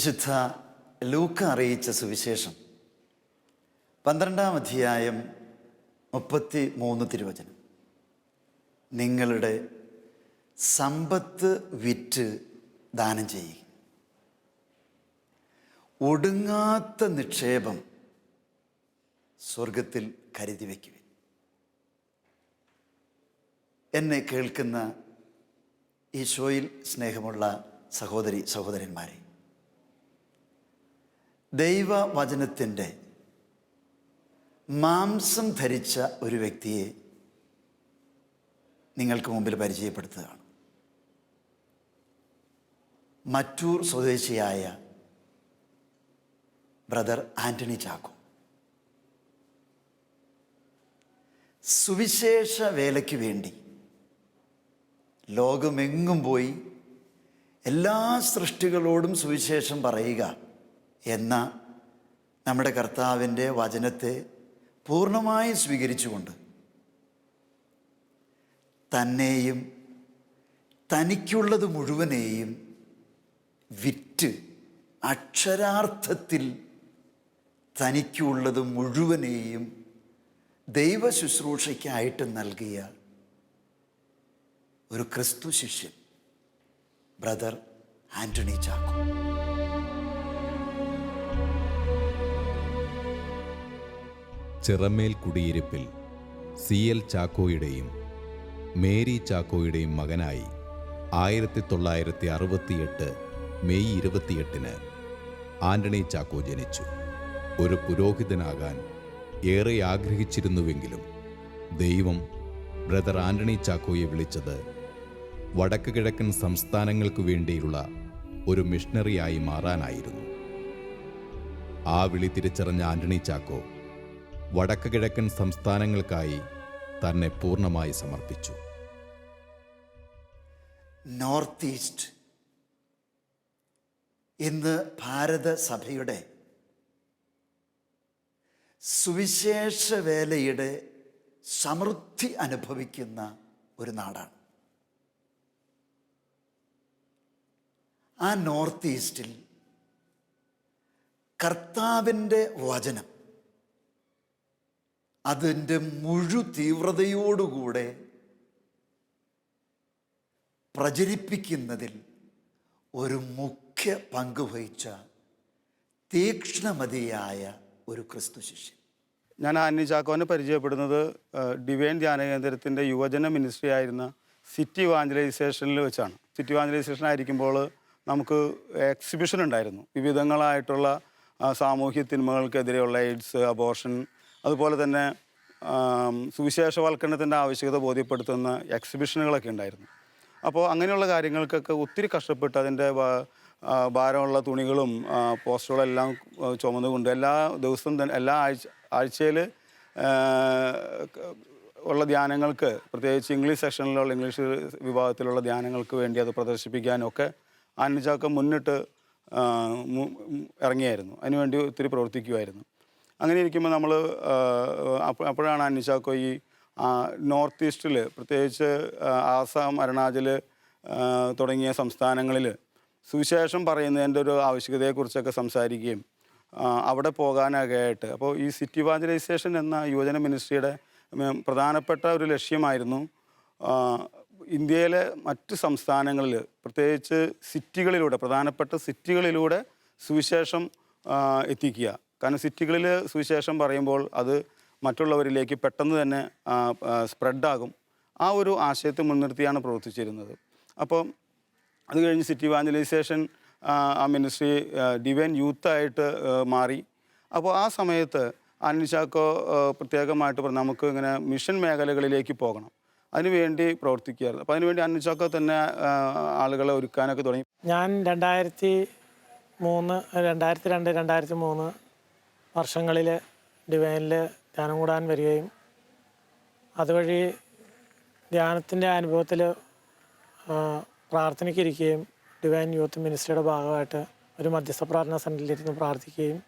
വിശുദ്ധ ലൂക്ക അറിയിച്ച സുവിശേഷം. പന്ത്രണ്ടാം അധ്യായം മുപ്പത്തി മൂന്ന് തിരുവചനം. നിങ്ങളുടെ സമ്പത്ത് വിറ്റ് ദാനം ചെയ്യുക. ഒടുങ്ങാത്ത നിക്ഷേപം സ്വർഗത്തിൽ കരുതി വയ്ക്കുക എന്നെ കേൾക്കുന്ന ഈ ഷോയിൽ സ്നേഹമുള്ള സഹോദരി സഹോദരന്മാരെ ദൈവവചനത്തിന്റെ മാംസം ധരിച്ച ഒരു വ്യക്തിയെ നിങ്ങൾക്ക് മുമ്പിൽ പരിചയപ്പെടുത്തുകയാണ്. മറ്റൂർ സ്വദേശിയായ ബ്രദർ ആന്റണി ചാക്കോ. സുവിശേഷ വേലയ്ക്ക് വേണ്ടി ലോകമെങ്ങും പോയി എല്ലാ സൃഷ്ടികളോടും സുവിശേഷം പറയുക എന്ന നമ്മുടെ കർത്താവിന്റെ വചനത്തെ പൂർണമായി സ്വീകരിച്ചുകൊണ്ട് തന്നെയും തനിക്കുള്ളത് മുഴുവനെയും വിറ്റ് അക്ഷരാർത്ഥത്തിൽ തനിക്കുള്ളത് മുഴുവനെയും ദൈവ ശുശ്രൂഷയ്ക്കായിട്ട് നൽകിയ ഒരു ക്രിസ്തു ശിഷ്യൻ ബ്രദർ ആന്റണി ചാക്കോ. ചിറമേൽ കുടിയിരിപ്പിൽ സി എൽ ചാക്കോയുടെയും മേരി ചാക്കോയുടെയും മകനായി ആയിരത്തി തൊള്ളായിരത്തി അറുപത്തിയെട്ട് മെയ് ഇരുപത്തിയെട്ടിന് ആന്റണി ചാക്കോ ജനിച്ചു. ഒരു പുരോഹിതനാകാൻ ഏറെ ആഗ്രഹിച്ചിരുന്നുവെങ്കിലും ദൈവം ബ്രദർ ആന്റണി ചാക്കോയെ വിളിച്ചത് വടക്ക് കിഴക്കൻ സംസ്ഥാനങ്ങൾക്ക് വേണ്ടിയുള്ള ഒരു മിഷണറിയായി മാറാനായിരുന്നു. ആ വിളി തിരിച്ചറിഞ്ഞ ആന്റണി ചാക്കോ വടക്ക് കിഴക്കൻ സംസ്ഥാനങ്ങൾക്കായി തന്നെ പൂർണമായി സമർപ്പിച്ചു. നോർത്ത് ഈസ്റ്റ് ഇന്ന് ഭാരതസഭയുടെ സുവിശേഷ വേലയുടെ സമൃദ്ധി അനുഭവിക്കുന്ന ഒരു നാടാണ്. ആ നോർത്ത് ഈസ്റ്റിൽ കർത്താവിന്റെ വചനം അതിന്റെ മുഴു തീവ്രതയോടുകൂടെ പ്രചരിപ്പിക്കുന്നതിൽ ഒരു മുഖ്യ പങ്ക് വഹിച്ച തീക്ഷ്ണമതിയായ ഒരു ക്രിസ്തു ശിഷ്യൻ. ഞാൻ ആന്നി ചാക്കോനെ പരിചയപ്പെടുന്നത് ഡിവൈൻ ധ്യാന കേന്ദ്രത്തിന്റെ യുവജന മിനിസ്ട്രി ആയിരുന്ന സിറ്റി വാഞ്ചലൈസേഷനിൽ വെച്ചാണ്. സിറ്റി വാഞ്ചലൈസേഷൻ ആയിരിക്കുമ്പോൾ നമുക്ക് എക്സിബിഷൻ ഉണ്ടായിരുന്നു. വിവിധങ്ങളായിട്ടുള്ള സാമൂഹ്യ തിന്മകൾക്കെതിരെയുള്ള എയ്ഡ്സ് അബോർഷൻ അതുപോലെ തന്നെ സുവിശേഷവൽക്കരണത്തിന്റെ ആവശ്യകത ബോധ്യപ്പെടുത്തുന്ന എക്സിബിഷനുകളൊക്കെ ഉണ്ടായിരുന്നു. അപ്പോൾ അങ്ങനെയുള്ള കാര്യങ്ങൾക്കൊക്കെ ഒത്തിരി കഷ്ടപ്പെട്ട് അതിന്റെ ഭാരമുള്ള തുണികളും പോസ്റ്ററുകളും എല്ലാം ചുമന്നുകൊണ്ട് എല്ലാ ദിവസവും തന്നെ എല്ലാ ആഴ്ച ആഴ്ചയിൽ ഉള്ള ധ്യാനങ്ങൾക്ക് പ്രത്യേകിച്ച് ഇംഗ്ലീഷ് സെക്ഷനിലുള്ള ഇംഗ്ലീഷ് വിഭാഗത്തിലുള്ള ധ്യാനങ്ങൾക്ക് വേണ്ടി അത് പ്രദർശിപ്പിക്കാനൊക്കെ ഒക്കെ ആൻചാക്ക മുന്നിട്ട് ഇറങ്ങിയായിരുന്നു. അതിനുവേണ്ടി ഒത്തിരി പ്രവർത്തിക്കുമായിരുന്നു അങ്ങനെ ഇരിക്കുമ്പോൾ നമ്മൾ അപ്പോഴാണ് അനിഷാക്കോ ഈ നോർത്ത് ഈസ്റ്റിൽ പ്രത്യേകിച്ച് ആസാം അരുണാചൽ തുടങ്ങിയ സംസ്ഥാനങ്ങളിൽ സുവിശേഷം പറയുന്നതിന്റെ ഒരു ആവശ്യകതയെക്കുറിച്ചൊക്കെ സംസാരിക്കുകയും അവിടെ പോകാനൊക്കെ ആയിട്ട് അപ്പോൾ ഈ സിറ്റി വാജലൈസേഷൻ എന്ന യുവജന മിനിസ്ട്രിയുടെ പ്രധാനപ്പെട്ട ഒരു ലക്ഷ്യമായിരുന്നു ഇന്ത്യയിലെ മറ്റ് സംസ്ഥാനങ്ങളിൽ പ്രത്യേകിച്ച് സിറ്റികളിലൂടെ പ്രധാനപ്പെട്ട സിറ്റികളിലൂടെ സുവിശേഷം എത്തിക്കുക. കാരണം സിറ്റികളിൽ സുവിശേഷം പറയുമ്പോൾ അത് മറ്റുള്ളവരിലേക്ക് പെട്ടെന്ന് തന്നെ സ്പ്രെഡാകും. ആ ഒരു ആശയത്തെ മുൻനിർത്തിയാണ് പ്രവർത്തിച്ചിരുന്നത്. അപ്പോൾ അത് കഴിഞ്ഞ് സിറ്റി വാഞ്ചലൈസേഷൻ ആ മിനിസ്ട്രി ഡിവൈൻ യൂത്തായിട്ട് മാറി. അപ്പോൾ ആ സമയത്ത് അനിൽഷാക്കോ പ്രത്യേകമായിട്ട് പറഞ്ഞു നമുക്ക് ഇങ്ങനെ മിഷൻ മേഖലകളിലേക്ക് പോകണം. അതിനുവേണ്ടി പ്രവർത്തിക്കുകയായിരുന്നു. അപ്പോൾ അതിനുവേണ്ടി അനിൽഷാക്കോ തന്നെ ആളുകളെ ഒരുക്കാനൊക്കെ തുടങ്ങി. ഞാൻ രണ്ടായിരത്തി മൂന്ന് രണ്ടായിരത്തി രണ്ട് രണ്ടായിരത്തി മൂന്ന് വർഷങ്ങളിൽ ഡിവൈനിൽ ധ്യാനം കൂടാൻ വരികയും അതുവഴി ധ്യാനത്തിന്റെ അനുഭവത്തിൽ പ്രാർത്ഥനയ്ക്കിരിക്കുകയും ഡിവൈൻ യൂത്ത് മിനിസ്റ്ററിയുടെ ഭാഗമായിട്ട് ഒരു മധ്യസ്ഥ പ്രാർത്ഥനാ സെന്ററിലിരുന്ന് പ്രാർത്ഥിക്കുകയും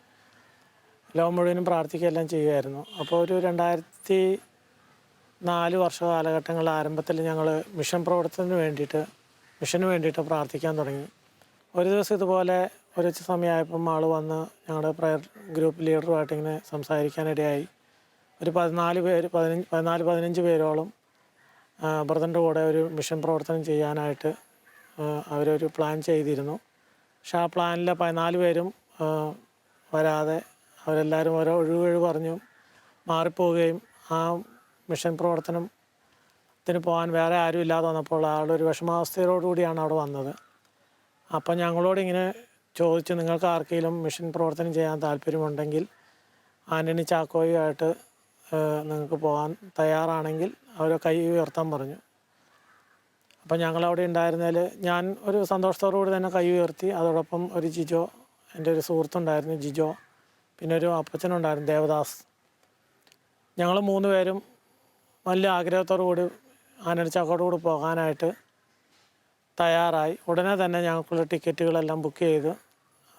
ലോകം മുഴുവനും പ്രാർത്ഥിക്കുകയെല്ലാം ചെയ്യുമായിരുന്നു അപ്പോൾ ഒരു രണ്ടായിരത്തി നാല് വർഷ കാലഘട്ടങ്ങളുടെ ആരംഭത്തിൽ ഞങ്ങൾ മിഷൻ പ്രവർത്തനത്തിന് വേണ്ടിയിട്ട് മിഷന് വേണ്ടിയിട്ട് പ്രാർത്ഥിക്കാൻ തുടങ്ങി. ഒരു ദിവസം ഇതുപോലെ ഒരു സമയമായപ്പം ആൾ വന്ന് ഞങ്ങളുടെ പ്രയർ ഗ്രൂപ്പ് ലീഡറുമായിട്ട് ഇങ്ങനെ സംസാരിക്കാനിടയായി. ഒരു പതിനാല് പേര് പതിനഞ്ച് പതിനാല് പതിനഞ്ച് പേരോളം ബ്രദറിന്റെ കൂടെ ഒരു മിഷൻ പ്രവർത്തനം ചെയ്യാനായിട്ട് അവരൊരു പ്ലാൻ ചെയ്തിരുന്നു. പക്ഷെ ആ പ്ലാനിലെ പതിനാല് പേരും വരാതെ അവരെല്ലാവരും ഓരോ ഒഴിവൊഴിവ് പറഞ്ഞു മാറിപ്പോവുകയും ആ മിഷൻ പ്രവർത്തനം ത്തിന് പോകാൻ വേറെ ആരും ഇല്ലാതെ വന്നപ്പോൾ ആളൊരു വിഷമാവസ്ഥയോടുകൂടിയാണ് അവിടെ വന്നത്. അപ്പം ഞങ്ങളോട് ഇങ്ങനെ ചോദിച്ചു നിങ്ങൾക്ക് ആർക്കെങ്കിലും മിഷൻ പ്രവർത്തനം ചെയ്യാൻ താല്പര്യമുണ്ടെങ്കിൽ ആന്റണി ചാക്കോയുമായിട്ട് നിങ്ങൾക്ക് പോകാൻ തയ്യാറാണെങ്കിൽ അവർ കൈ ഉയർത്താൻ പറഞ്ഞു. അപ്പം ഞങ്ങളവിടെ ഉണ്ടായിരുന്നതിൽ ഞാൻ ഒരു സന്തോഷത്തോടു കൂടി തന്നെ കൈ ഉയർത്തി. അതോടൊപ്പം ഒരു ജിജോ എന്റെ ഒരു സുഹൃത്തുണ്ടായിരുന്നു ജിജോ. പിന്നെ ഒരു അപ്പച്ചനുണ്ടായിരുന്നു ദേവദാസ്. ഞങ്ങൾ മൂന്ന് പേരും വലിയ ആഗ്രഹത്തോടു കൂടി ആനടിച്ചാക്കോടുകൂടി ചാക്കോട് കൂടി പോകാനായിട്ട് തയ്യാറായി. ഉടനെ തന്നെ ഞങ്ങൾക്കുള്ള ടിക്കറ്റുകളെല്ലാം ബുക്ക് ചെയ്ത്.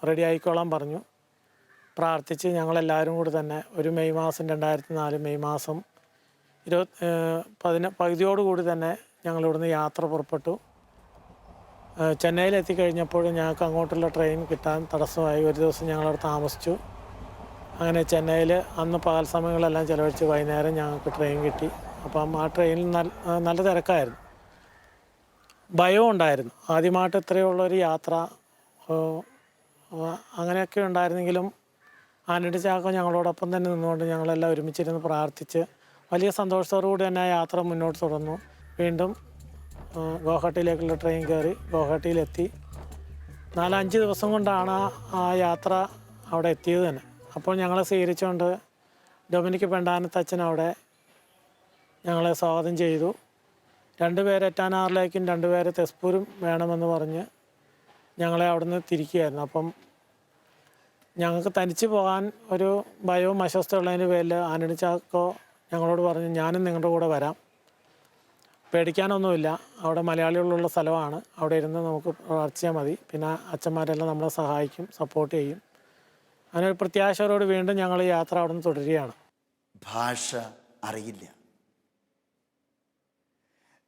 റെഡി ആയിക്കോളാൻ പറഞ്ഞു. പ്രാർത്ഥിച്ച് ഞങ്ങളെല്ലാവരും കൂടി തന്നെ ഒരു മെയ് മാസം രണ്ടായിരത്തി നാല് മെയ് മാസം ഇരുപത് പതിന പകുതിയോടുകൂടി തന്നെ ഞങ്ങൾ ഇവിടുന്ന് യാത്ര പുറപ്പെട്ടു. ചെന്നൈയിൽ എത്തിക്കഴിഞ്ഞപ്പോൾ ഞങ്ങൾക്ക് അങ്ങോട്ടുള്ള ട്രെയിൻ കിട്ടാൻ തടസ്സമായി. ഒരു ദിവസം ഞങ്ങളവിടെ താമസിച്ചു. അങ്ങനെ ചെന്നൈയിൽ അന്ന് പകൽ സമയങ്ങളെല്ലാം ചിലവഴിച്ച് വൈകുന്നേരം ഞങ്ങൾക്ക് ട്രെയിൻ കിട്ടി. അപ്പം ആ ട്രെയിനിൽ നല്ല നല്ല തിരക്കായിരുന്നു. ഭയവും ഉണ്ടായിരുന്നു. ആദ്യമായിട്ട് ഇത്രയുള്ളൊരു യാത്ര അങ്ങനെയൊക്കെ ഉണ്ടായിരുന്നെങ്കിലും ആനടി ചാക്കോ ഞങ്ങളോടൊപ്പം തന്നെ നിന്നുകൊണ്ട് ഞങ്ങളെല്ലാം ഒരുമിച്ചിരുന്ന് പ്രാർത്ഥിച്ച് വലിയ സന്തോഷത്തോടു കൂടി തന്നെ ആ യാത്ര മുന്നോട്ട് തുടർന്നു. വീണ്ടും ഗോഹട്ടിയിലേക്കുള്ള ട്രെയിൻ കയറി ഗുവാഹട്ടിയിലെത്തി നാലഞ്ച് ദിവസം കൊണ്ടാണ് ആ- യാത്ര അവിടെ എത്തിയത് തന്നെ. അപ്പോൾ ഞങ്ങളെ സ്വീകരിച്ചുകൊണ്ട് ഡൊമിനിക് പെണ്ടാനത്തച്ഛൻ അവിടെ ഞങ്ങളെ സ്വാഗതം ചെയ്തു. രണ്ടുപേരെ എറ്റാനാറിലേക്കും രണ്ടുപേരെ തെസ്പൂരും വേണമെന്ന് പറഞ്ഞ് ഞങ്ങളെ അവിടുന്ന് തിരിക്കുകയായിരുന്നു. അപ്പം ഞങ്ങൾക്ക് തനിച്ച് പോകാൻ ഒരു ഭയവും അസ്വസ്ഥയുള്ളതിന്റെ പേരിൽ ആനടിച്ചാക്കോ ചാക്കോ ഞങ്ങളോട് പറഞ്ഞു ഞാനും നിങ്ങളുടെ കൂടെ വരാം. പേടിക്കാനൊന്നുമില്ല. അവിടെ മലയാളികളുള്ള സ്ഥലമാണ്. അവിടെ ഇരുന്ന് നമുക്ക് പ്രാർത്ഥിച്ചാൽ മതി. പിന്നെ അച്ഛന്മാരെല്ലാം നമ്മളെ സഹായിക്കും സപ്പോർട്ട് ചെയ്യും. അങ്ങനെ ഒരു പ്രത്യാശയോട് വീണ്ടും ഞങ്ങൾ യാത്ര അവിടെ നിന്ന് തുടരുകയാണ്. ഭാഷ അറിയില്ല.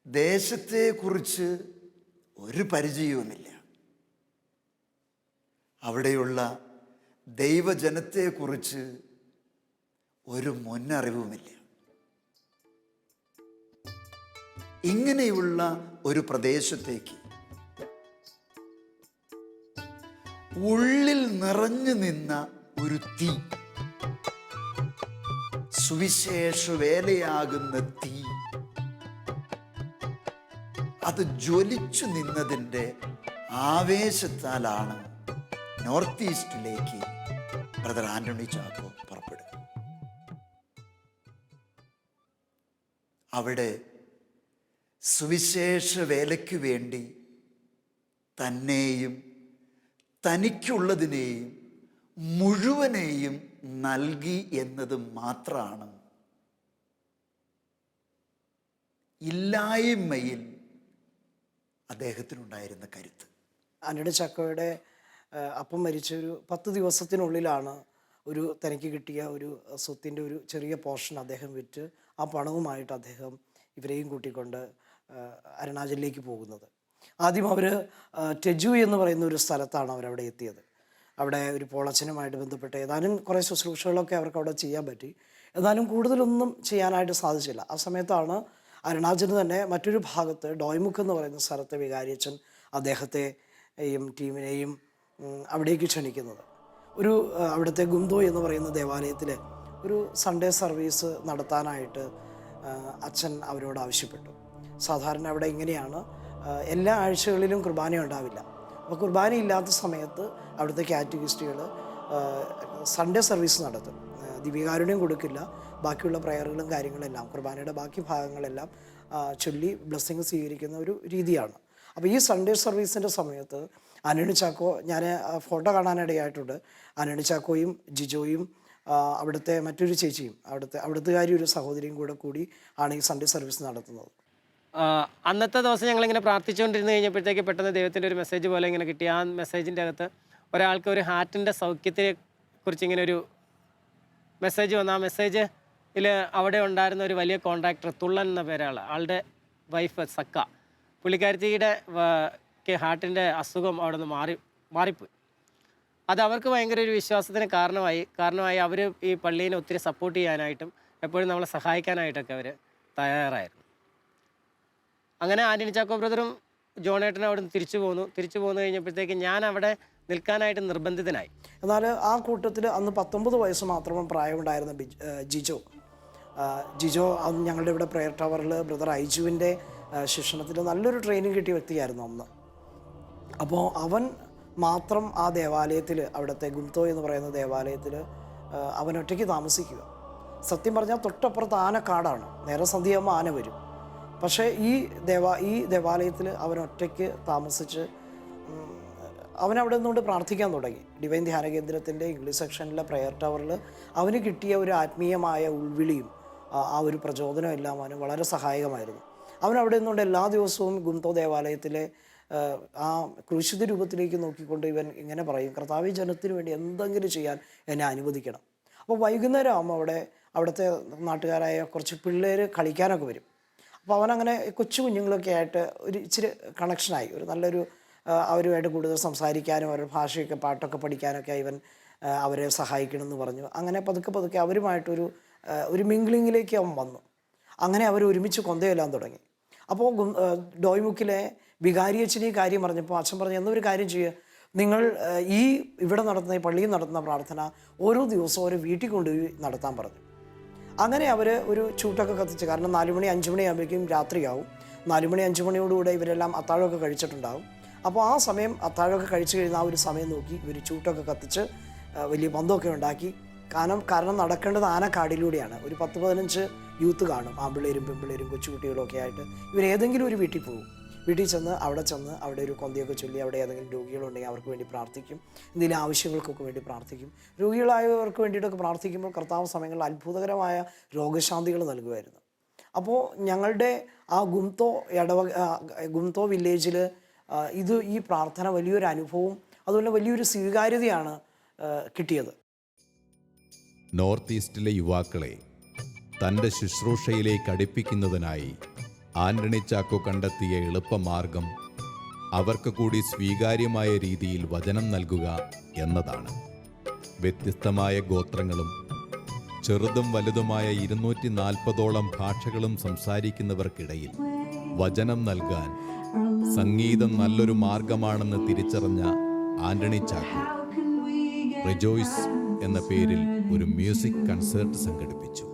ദേശത്തെക്കുറിച്ച് ഒരു പരിചയവുമില്ല. അവിടെയുള്ള ദൈവജനത്തെക്കുറിച്ച് ഒരു മുന്നറിവുമില്ല. ഇങ്ങനെയുള്ള ഒരു പ്രദേശത്തേക്ക് ഉള്ളിൽ നിറഞ്ഞു നിന്ന ഒരു തീ സുവിശേഷ വേലയാകുന്ന തീ അത് ജ്വലിച്ചു നിന്നതിന്റെ ആവേശത്താലാണ് നോർത്ത് ഈസ്റ്റിലേക്ക് ബ്രദർ ആന്റണി ചാക്കോ പുറപ്പെടുക. അവിടെ സുവിശേഷ വേലയ്ക്ക് വേണ്ടി തന്നെയും തനിക്കുള്ളതിനെയും മുഴുവനെയും നൽകി എന്നത് മാത്രമാണ് ഇല്ലായ്മയിൽ അദ്ദേഹത്തിനുണ്ടായിരുന്ന കരുത്ത്. ആന്റണി ചക്കോയുടെ അപ്പം മരിച്ച ഒരു പത്ത് ദിവസത്തിനുള്ളിലാണ് ഒരു തനിക്ക് കിട്ടിയ ഒരു സ്വത്തിന്റെ ഒരു ചെറിയ പോർഷൻ അദ്ദേഹം വിറ്റ് ആ പണവുമായിട്ട് അദ്ദേഹം ഇവരെയും കൂട്ടിക്കൊണ്ട് അരുണാചലിലേക്ക് പോകുന്നത്. ആദ്യം അവർ ടെജു എന്ന് പറയുന്ന ഒരു സ്ഥലത്താണ് അവരവിടെ എത്തിയത്. അവിടെ ഒരു പോളച്ചനുമായിട്ട് ബന്ധപ്പെട്ട് ഏതാനും കുറേ ശുശ്രൂഷകളൊക്കെ അവർക്ക് അവിടെ ചെയ്യാൻ പറ്റി. എന്നാലും കൂടുതലൊന്നും ചെയ്യാനായിട്ട് സാധിച്ചില്ല. ആ സമയത്താണ് അരുണാചലിന് തന്നെ മറ്റൊരു ഭാഗത്ത് ഡോയ്മുക്ക് എന്ന് പറയുന്ന സ്ഥലത്തെ വികാരിയച്ചൻ അദ്ദേഹത്തെയും ടീമിനെയും അവിടേക്ക് ക്ഷണിക്കുന്നത്. ഒരു അവിടുത്തെ ഗുന്തോ എന്ന് പറയുന്ന ദേവാലയത്തിൽ ഒരു സൺഡേ സർവീസ് നടത്താനായിട്ട് അച്ഛൻ അവരോട് ആവശ്യപ്പെട്ടു. സാധാരണ അവിടെ ഇങ്ങനെയാണ് എല്ലാ ആഴ്ചകളിലും കുർബാന ഉണ്ടാവില്ല. അപ്പോൾ കുർബാന ഇല്ലാത്ത സമയത്ത് അവിടുത്തെ കാറ്റഗിസ്റ്റുകൾ സൺഡേ സർവീസ് നടത്തും. ദിവ്യകാരുണ്യം കൊടുക്കില്ല. ബാക്കിയുള്ള പ്രയറുകളും കാര്യങ്ങളെല്ലാം കുർബാനയുടെ ബാക്കി ഭാഗങ്ങളെല്ലാം ചൊല്ലി ബ്ലെസ്സിങ് സ്വീകരിക്കുന്ന ഒരു രീതിയാണ്. അപ്പോൾ ഈ സൺഡേ സർവീസിന്റെ സമയത്ത് അനണി ചാക്കോ ഞാൻ ഫോട്ടോ കാണാനിടയായിട്ടുണ്ട്. അനണി ചാക്കോയും ജിജോയും അവിടുത്തെ മറ്റൊരു ചേച്ചിയും അവിടുത്തെ അവിടുത്തുകാരി ഒരു സഹോദരിയും കൂടെ കൂടി ആണ് ഈ സൺഡേ സർവീസ് നടത്തുന്നത്. അന്നത്തെ ദിവസം ഞങ്ങളിങ്ങനെ പ്രാർത്ഥിച്ചുകൊണ്ടിരുന്ന് കഴിഞ്ഞപ്പോഴത്തേക്ക് പെട്ടെന്ന് ദൈവത്തിന്റെ ഒരു മെസ്സേജ് പോലെ ഇങ്ങനെ കിട്ടി. ആ മെസ്സേജിന്റെ അകത്ത് ഒരാൾക്ക് ഒരു ഹാർട്ടിന്റെ സൗഖ്യത്തെ കുറിച്ച് ഇങ്ങനെ ഒരു മെസ്സേജ് വന്ന. ആ മെസ്സേജ് ഇതിൽ അവിടെ ഉണ്ടായിരുന്ന ഒരു വലിയ കോൺട്രാക്ടർ തുള്ളൻ എന്ന പേരാൾ ആളുടെ വൈഫ് സക്ക. പുള്ളിക്കാരത്തിയുടെ ഹാർട്ടിന്റെ അസുഖം അവിടെ നിന്ന് മാറി മാറിപ്പോയി. അത് അവർക്ക് ഭയങ്കര ഒരു വിശ്വാസത്തിന് കാരണമായി. കാരണമായി അവർ ഈ പള്ളീനെ ഒത്തിരി സപ്പോർട്ട് ചെയ്യാനായിട്ടും എപ്പോഴും നമ്മളെ സഹായിക്കാനായിട്ടൊക്കെ അവർ തയ്യാറായിരുന്നു. അങ്ങനെ ആന്റണി ചാക്കോ ബ്രദറും ജോണേട്ടനും അവിടെ നിന്ന് തിരിച്ചു പോന്നു. തിരിച്ചു പോന്നു കഴിഞ്ഞപ്പോഴത്തേക്ക് ഞാൻ അവിടെ നിൽക്കാനായിട്ട് നിർബന്ധിതനായി. എന്നാൽ ആ കൂട്ടത്തിൽ അന്ന് പത്തൊമ്പത് വയസ്സ് മാത്രമേ പ്രായമുണ്ടായിരുന്ന ജിജോ. ജിജോ അന്ന് ഞങ്ങളുടെ ഇവിടെ പ്രെയർ ടവറിൽ ബ്രദർ ഐജുവിന്റെ ശിക്ഷണത്തിൽ നല്ലൊരു ട്രെയിനിങ് കിട്ടിയ വ്യക്തിയായിരുന്നു അന്ന്. അപ്പോൾ അവൻ മാത്രം ആ ദേവാലയത്തിൽ അവിടുത്തെ ഗുംതോ എന്ന് പറയുന്ന ദേവാലയത്തിൽ അവൻ ഒറ്റയ്ക്ക് താമസിക്കുക. സത്യം പറഞ്ഞാൽ തൊട്ടപ്പുറത്ത് ആനക്കാടാണ്. നേരെ സന്ധ്യയാകുമ്പോൾ ആന വരും. പക്ഷേ ഈ ദേവാ ഈ ദേവാലയത്തിൽ അവൻ ഒറ്റയ്ക്ക് താമസിച്ച് അവൻ അവിടെ നിന്നുകൊണ്ട് പ്രാർത്ഥിക്കാൻ തുടങ്ങി. ഡിവൈൻ ധ്യാന കേന്ദ്രത്തിന്റെ ഇംഗ്ലീഷ് സെക്ഷനിലെ പ്രെയർ ടവറിൽ അവന് കിട്ടിയ ഒരു ആത്മീയമായ ഉൾവിളിയും ആ ഒരു പ്രചോദനം എല്ലാം അവന് വളരെ സഹായകമായിരുന്നു. അവൻ അവിടെ നിന്നുകൊണ്ട് എല്ലാ ദിവസവും ഗുംതോ ദേവാലയത്തിലെ ആ, ക്രൂശിത രൂപത്തിലേക്ക് നോക്കിക്കൊണ്ട് ഇവൻ ഇങ്ങനെ പറയും കർത്താവി ജനത്തിന് വേണ്ടി എന്തെങ്കിലും ചെയ്യാൻ എന്നെ അനുവദിക്കണം. അപ്പോൾ വൈകുന്നേരം ആകുമ്പോൾ അവിടെ അവിടുത്തെ നാട്ടുകാരായ കുറച്ച് പിള്ളേർ കളിക്കാനൊക്കെ വരും. അപ്പോൾ അവനങ്ങനെ കൊച്ചു കുഞ്ഞുങ്ങളൊക്കെ ആയിട്ട് ഒരു ഇച്ചിരി കണക്ഷനായി ഒരു നല്ലൊരു അവരുമായിട്ട് കൂടുതൽ സംസാരിക്കാനും അവരുടെ ഭാഷയൊക്കെ പാട്ടൊക്കെ പഠിക്കാനൊക്കെ ഇവൻ അവരെ സഹായിക്കണമെന്ന് പറഞ്ഞു. അങ്ങനെ പതുക്കെ പതുക്കെ അവരുമായിട്ടൊരു ഒരു മിംഗ്ലിങ്ങിലേക്ക് അവൻ വന്നു. അങ്ങനെ അവർ ഒരുമിച്ച് കൊന്തയെല്ലാം തുടങ്ങി. അപ്പോൾ ഡോയ്മുക്കിലെ വികാരി അച്ഛന് ഈ കാര്യം പറഞ്ഞപ്പോൾ അച്ഛൻ പറഞ്ഞു എന്നൊരു കാര്യം ചെയ്യുക നിങ്ങൾ ഈ ഇവിടെ നടത്തുന്ന ഈ പള്ളിയിൽ നടത്തുന്ന പ്രാർത്ഥന ഓരോ ദിവസവും ഓരോ വീട്ടിൽ കൊണ്ടുപോയി നടത്താൻ പറഞ്ഞു. അങ്ങനെ അവർ ഒരു ചൂട്ടൊക്കെ കത്തിച്ച് കാരണം നാലുമണി അഞ്ച് മണിയാകുമ്പോഴേക്കും രാത്രിയാവും. നാലുമണി അഞ്ച് മണിയോടുകൂടെ ഇവരെല്ലാം അത്താഴമൊക്കെ കഴിച്ചിട്ടുണ്ടാവും. അപ്പോൾ ആ സമയം അത്താഴമൊക്കെ കഴിച്ചു കഴിയുന്ന ആ ഒരു സമയം നോക്കി ഇവർ ചൂട്ടൊക്കെ കത്തിച്ച് വലിയ പന്തമൊക്കെ ഉണ്ടാക്കി. കാരണം കാരണം നടക്കേണ്ടത് ആനക്കാടിലൂടെയാണ്. ഒരു പത്ത് പതിനഞ്ച് യൂത്ത് കാണും ആമ്പിള്ളേരും പെമ്പിള്ളേരും കൊച്ചുകുട്ടികളൊക്കെ ആയിട്ട്. ഇവർ ഏതെങ്കിലും ഒരു വീട്ടിൽ പോകും വീട്ടിൽ ചെന്ന് അവിടെ ചെന്ന് അവിടെ ഒരു കൊന്തയൊക്കെ ചൊല്ലി അവിടെ ഏതെങ്കിലും രോഗികളുണ്ടെങ്കിൽ അവർക്ക് വേണ്ടി പ്രാർത്ഥിക്കും. എന്തെങ്കിലും ആവശ്യങ്ങൾക്കൊക്കെ വേണ്ടി പ്രാർത്ഥിക്കും. രോഗികളായവർക്ക് വേണ്ടിയിട്ടൊക്കെ പ്രാർത്ഥിക്കുമ്പോൾ കർത്താവ് സമയങ്ങളിൽ അത്ഭുതകരമായ രോഗശാന്തികൾ നൽകുമായിരുന്നു. അപ്പോൾ ഞങ്ങളുടെ ആ ഗുംതോ ഇടവ ഗുംതോ വില്ലേജിൽ ഇത് ഈ പ്രാർത്ഥന വലിയൊരു അനുഭവവും അതുപോലെ വലിയൊരു സ്വീകാര്യതയാണ് കിട്ടിയത്. നോർത്ത് ഈസ്റ്റിലെ യുവാക്കളെ തന്റെ ശുശ്രൂഷയിലേക്ക് അടുപ്പിക്കുന്നതിനായി ആന്റണി ചാക്കോ കണ്ടെത്തിയ എളുപ്പമാർഗം അവർക്ക് കൂടി സ്വീകാര്യമായ രീതിയിൽ വചനം നൽകുക എന്നതാണ്. വ്യത്യസ്തമായ ഗോത്രങ്ങളും ചെറുതും വലുതുമായ ഇരുന്നൂറ്റി നാൽപ്പതോളം ഭാഷകളും സംസാരിക്കുന്നവർക്കിടയിൽ വചനം നൽകാൻ സംഗീതം നല്ലൊരു മാർഗമാണെന്ന് തിരിച്ചറിഞ്ഞ ആന്റണി ചാക്കോ റിജോയ്സ് എന്ന പേരിൽ ഒരു മ്യൂസിക് കൺസേർട്ട് സംഘടിപ്പിച്ചു.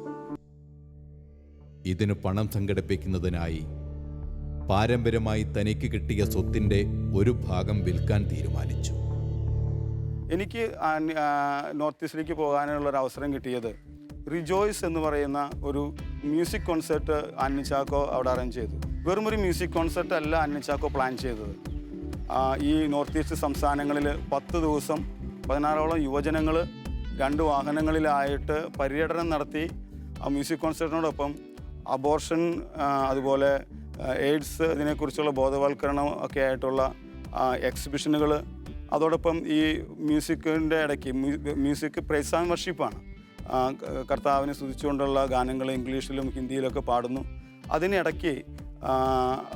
ഇതിനു പണം സംഘടിപ്പിക്കുന്നതിനായി പാരമ്പര്യമായി തനിക്ക് കിട്ടിയ സ്വത്തിന്റെ ഒരു ഭാഗം വിൽക്കാൻ തീരുമാനിച്ചു. എനിക്ക് നോർത്ത് ഈസ്റ്റിലേക്ക് പോകാനുള്ള ഒരു അവസരം കിട്ടിയത് റിജോയ്സ് എന്ന് പറയുന്ന ഒരു മ്യൂസിക് കോൺസേർട്ട് അന്നി ചാക്കോ അവിടെ അറേഞ്ച് ചെയ്തു. വെറും ഒരു മ്യൂസിക് കോൺസെർട്ട് അല്ല അന്നച്ചാക്കോ പ്ലാൻ ചെയ്തത്. ഈ നോർത്ത് ഈസ്റ്റ് സംസ്ഥാനങ്ങളിൽ പത്ത് ദിവസം പതിനാറോളം യുവജനങ്ങൾ രണ്ട് വാഹനങ്ങളിലായിട്ട് പര്യടനം നടത്തി ആ മ്യൂസിക് കോൺസെർട്ടിനോടൊപ്പം അബോർഷൻ അതുപോലെ എയ്ഡ്സ് ഇതിനെക്കുറിച്ചുള്ള ബോധവൽക്കരണം ഒക്കെ ആയിട്ടുള്ള എക്സിബിഷനുകൾ. അതോടൊപ്പം ഈ മ്യൂസിക്കിന്റെ ഇടയ്ക്ക് മ്യൂസിക് പ്രൈസ് ആൻഡ് വർഷിപ്പാണ് കർത്താവിനെ സ്തുതിച്ചുകൊണ്ടുള്ള ഗാനങ്ങൾ ഇംഗ്ലീഷിലും ഹിന്ദിയിലൊക്കെ പാടുന്നു. അതിനിടയ്ക്ക്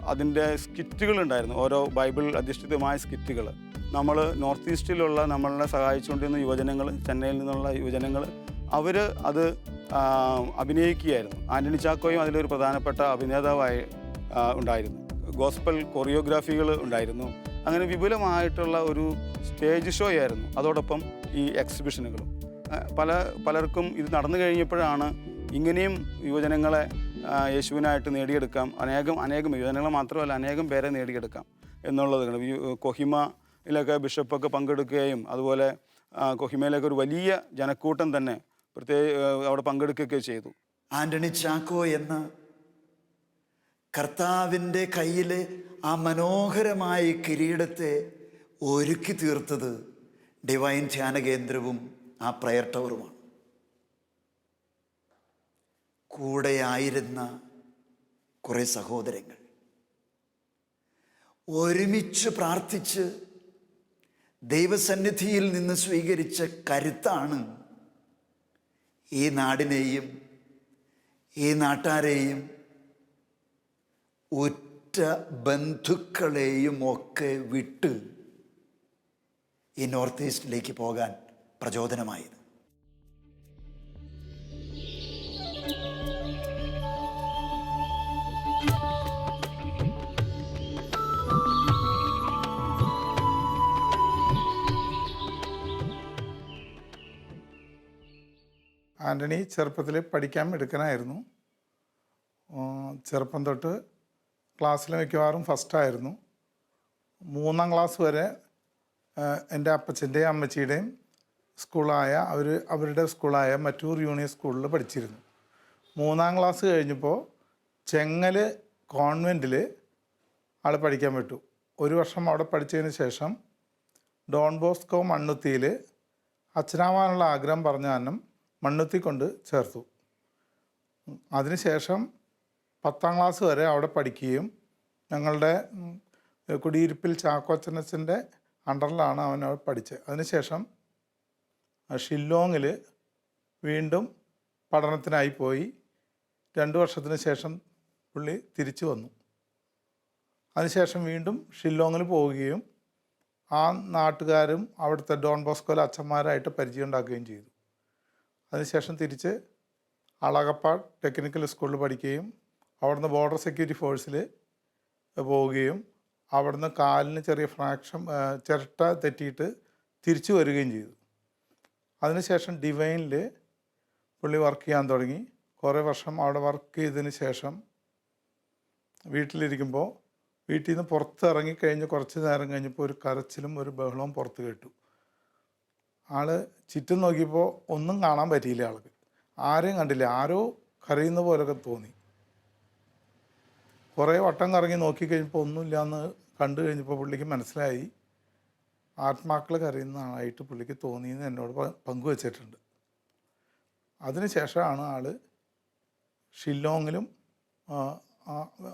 അതിന്റെ സ്കിറ്റുകൾ ഉണ്ടായിരുന്നു ഓരോ ബൈബിൾ അധിഷ്ഠിതമായ സ്കിറ്റുകൾ. നമ്മൾ നോർത്ത് ഈസ്റ്റിലുള്ള നമ്മളെ സഹായിച്ചുകൊണ്ടിരുന്ന യുവജനങ്ങൾ ചെന്നൈയിൽ നിന്നുള്ള യുവജനങ്ങൾ അവർ അത് അഭിനയിക്കുകയായിരുന്നു. ആന്റണി ചാക്കോയും അതിലൊരു പ്രധാനപ്പെട്ട അഭിനേതാവായി ഉണ്ടായിരുന്നു. ഗോസ്പൽ കൊറിയോഗ്രാഫികൾ ഉണ്ടായിരുന്നു. അങ്ങനെ വിപുലമായിട്ടുള്ള ഒരു സ്റ്റേജ് ഷോ ആയിരുന്നു. അതോടൊപ്പം ഈ എക്സിബിഷനുകളും. പല പലർക്കും ഇത് നടന്നു കഴിഞ്ഞപ്പോഴാണ് ഇങ്ങനെയും യുവജനങ്ങളെ യേശുവിനായിട്ട് നേടിയെടുക്കാം. അനേകം അനേകം യുവജനങ്ങൾ മാത്രമല്ല അനേകം പേരെ നേടിയെടുക്കാം എന്നുള്ളത് കണ്ടു. ഈ കൊഹിമയിലൊക്കെ ബിഷപ്പൊക്കെ പങ്കെടുക്കുകയും അതുപോലെ കൊഹിമയിലൊക്കെ ഒരു വലിയ ജനക്കൂട്ടം തന്നെ പ്രത്യേക അവിടെ പങ്കെടുക്കുകയൊക്കെ ചെയ്തു. ആന്റണി ചാക്കോ എന്ന കർത്താവിന്റെ കയ്യിലെ ആ മനോഹരമായ കിരീടത്തെ ഒരുക്കി തീർത്തത് ഡിവൈൻ ധ്യാന കേന്ദ്രവും ആ പ്രയർ ടവറുമാണ്. കൂടെയായിരുന്ന കുറേ സഹോദരങ്ങൾ. ഒരുമിച്ച് പ്രാർത്ഥിച്ച് ദൈവസന്നിധിയിൽ നിന്ന് സ്വീകരിച്ച കരുത്താണ് ഈ നാടിനെയും ഈ നാട്ടാരെയും ഒറ്റ ബന്ധുക്കളെയും ഒക്കെ വിട്ട് ഈ നോർത്ത് ഈസ്റ്റിലേക്ക് പോകാൻ പ്രചോദനമായത്. ആന്റണി ചെറുപ്പത്തിൽ പഠിക്കാൻ എടുക്കനായിരുന്നു ചെറുപ്പം തൊട്ട് ക്ലാസ്സിൽ മിക്കവാറും ഫസ്റ്റായിരുന്നു മൂന്നാം ക്ലാസ് വരെ എന്റെ അപ്പച്ചന്റെയും അമ്മച്ചിയുടെയും സ്കൂളായ അവർ അവരുടെ സ്കൂളായ മറ്റൂർ യൂണിയൻ സ്കൂളിൽ പഠിച്ചിരുന്നു. മൂന്നാം ക്ലാസ് കഴിഞ്ഞപ്പോൾ ചെങ്ങൽ കോൺവെന്റിൽ ആൾ പഠിക്കാൻ പറ്റൂ ഒരു വർഷം അവിടെ പഠിച്ചതിന് ശേഷം ഡോൺ ബോസ്കോ മണ്ണുത്തിയിൽ അച്ഛനാവാനുള്ള ആഗ്രഹം പറഞ്ഞ മണ്ണുത്തി കൊണ്ട് ചേർത്തു അതിനുശേഷം പത്താം ക്ലാസ് വരെ അവിടെ പഠിക്കുകയും ഞങ്ങളുടെ കുടിയിരുപ്പിൽ ചാക്കോച്ചനച്ചന്റെ അണ്ടറിലാണ് അവൻ അവിടെ പഠിച്ചത്. അതിനുശേഷം ഷില്ലോങ്ങിൽ വീണ്ടും പഠനത്തിനായി പോയി രണ്ട് വർഷത്തിന് ശേഷം പുള്ളി തിരിച്ചു വന്നു. അതിനുശേഷം വീണ്ടും ഷില്ലോങ്ങിൽ പോവുകയും ആ നാട്ടുകാരും അവിടുത്തെ ഡോൺ ബോസ്കോയിലെ അച്ഛന്മാരായിട്ട് പരിചയം ഉണ്ടാക്കുകയും ചെയ്തു. അതിനുശേഷം തിരിച്ച് അളകപ്പാട് ടെക്നിക്കൽ സ്കൂളിൽ പഠിക്കുകയും അവിടുന്ന് ബോർഡർ സെക്യൂരിറ്റി ഫോഴ്സിൽ പോവുകയും അവിടുന്ന് കാലിന് ചെറിയ ഫ്രാക്ഷൻ ചിരട്ട തെറ്റിയിട്ട് തിരിച്ചു വരികയും ചെയ്തു. അതിനുശേഷം ഡിവൈനിൽ പുള്ളി വർക്ക് ചെയ്യാൻ തുടങ്ങി. കുറേ വർഷം അവിടെ വർക്ക് ചെയ്തതിന് ശേഷം വീട്ടിലിരിക്കുമ്പോൾ വീട്ടിൽ നിന്ന് പുറത്തിറങ്ങി കഴിഞ്ഞ് കുറച്ച് നേരം കഴിഞ്ഞപ്പോൾ ഒരു കരച്ചിലും ഒരു ബഹളവും പുറത്ത് കേട്ടു. ആൾ ചുറ്റും നോക്കിയപ്പോൾ ഒന്നും കാണാൻ പറ്റിയില്ല ആൾക്ക്. ആരെയും കണ്ടില്ല. ആരോ കരയുന്ന പോലൊക്കെ തോന്നി. കുറേ വട്ടം കറങ്ങി നോക്കിക്കഴിഞ്ഞപ്പോൾ ഒന്നുമില്ലയെന്ന് കണ്ടു കഴിഞ്ഞപ്പോൾ പുള്ളിക്ക് മനസ്സിലായി. ആത്മാക്കൾ കരയുന്നതായിട്ട് പുള്ളിക്ക് തോന്നിയെന്ന് എന്നോട് പങ്കുവച്ചിട്ടുണ്ട്. അതിനുശേഷമാണ് ആൾ ഷില്ലോങ്ങിലും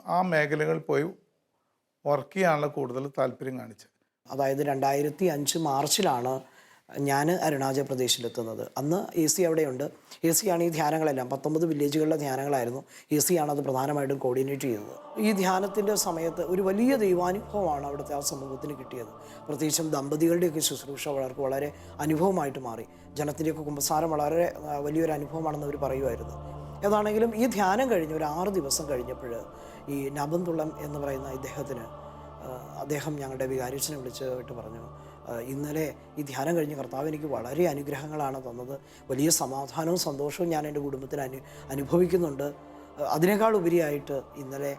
ആ മേഖലകളിൽ പോയി വർക്ക് ചെയ്യാനുള്ള കൂടുതൽ താല്പര്യം കാണിച്ചത്. അതായത് രണ്ടായിരത്തി അഞ്ച് മാർച്ചിലാണ് ഞാൻ അരുണാചൽ പ്രദേശിലെത്തുന്നത്. അന്ന് എ സി അവിടെയുണ്ട്. എ സി ആണ് ഈ ധ്യാനങ്ങളെല്ലാം. പത്തൊമ്പത് വില്ലേജുകളിലെ ധ്യാനങ്ങളായിരുന്നു. എ സി ആണ് അത് പ്രധാനമായിട്ടും കോർഡിനേറ്റ് ചെയ്തത്. ഈ ധ്യാനത്തിന്റെ സമയത്ത് ഒരു വലിയ ദൈവാനുഭവമാണ് അവിടുത്തെ ആ സമൂഹത്തിന് കിട്ടിയത്. പ്രത്യേകിച്ചും ദമ്പതികളുടെയൊക്കെ ശുശ്രൂഷ വളർക്ക് വളരെ അനുഭവമായിട്ട് മാറി. ജനത്തിന്റെയൊക്കെ കുമ്പസാരം വളരെ വലിയൊരു അനുഭവമാണെന്ന് അവർ പറയുമായിരുന്നു. ഏതാണെങ്കിലും ഈ ധ്യാനം കഴിഞ്ഞ് ഒരു ആറ് ദിവസം കഴിഞ്ഞപ്പോൾ ഈ നബന്തുളം എന്ന് പറയുന്ന ഇദ്ദേഹത്തിന് അദ്ദേഹം ഞങ്ങളുടെ വികാരിച്ചനെ വിളിച്ചിട്ട് പറഞ്ഞു ഇന്നലെ ഈ ധ്യാനം കഴിഞ്ഞ് കർത്താവ് എനിക്ക് വളരെ അനുഗ്രഹങ്ങളാണ് തന്നത്. വലിയ സമാധാനവും സന്തോഷവും ഞാൻ എന്റെ കുടുംബത്തിന് അനു അനുഭവിക്കുന്നുണ്ട്. അതിനേക്കാൾ ഉപരിയായിട്ട് ഇന്നലെ